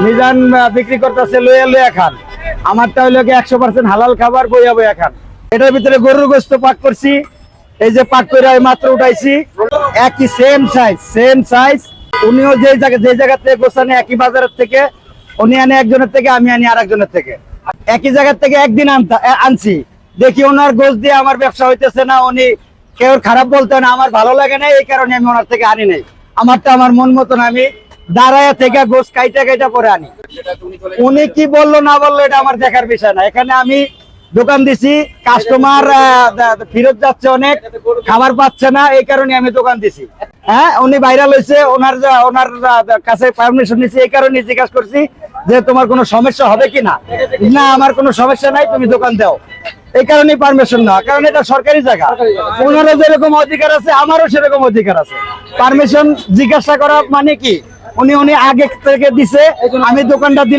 মিজান বিক্রি করতেছে লইয়া লইয়া খান। আমারটা হইল কি একশো পার্সেন্ট হালাল খাবার, বইয়া বইয়া খান। এটার ভিতরে গরুর গোস্ত পাক করছি। এই যে পাক করে মাত্র উঠাইছি। একই সেম সাইজ সেম সাইজ উনিও যে জায়গা যে জায়গা থেকে গোস্ত আনে, একই বাজারের থেকে। উনি আনে একজনের থেকে, আমি আনি আর একজনের থেকে। একই জায়গার থেকে একদিন আনতা- আনছি। দেখি ওনার গোস দিয়ে আমার ব্যবসা হইতেছে না, উনি কেউ খারাপ বলতে না, আমার ভালো লাগে না, এই কারণে আমি ওনার থেকে আনি নাই। আমারটা আমার মন মতন আমি দাঁড়ায় থেকে গোস কাইটা কাইটা করে আনি। উনি কি বলল না বলল এটা আমার দেখার বিষয় না। এখানে আমি দোকান দিছি কাস্টমার ফেরত যাচ্ছে অনেক, খাবার পাচ্ছে না, এই কারণে আমি দোকান দিছি। হ্যাঁ উনি ভাইরাল হয়েছে, ওনার ওনার কাছে পারমিশন নিছি, এই কারণে জিজ্ঞাসা করছি যে তোমার কোনো সমস্যা হবে কি না? না, আমার কোনো সমস্যা নাই, তুমি দোকান দাও। এই কারণে পারমিশন না কারণ এটা সরকারি জায়গা। ওনারও যেরকম অধিকার আছে, আমারও সেরকম অধিকার আছে। পারমিশন জিজ্ঞাসা করা মানে কি? উনি উনি আগে থেকে দিছে। আমি দোকানটা দিলে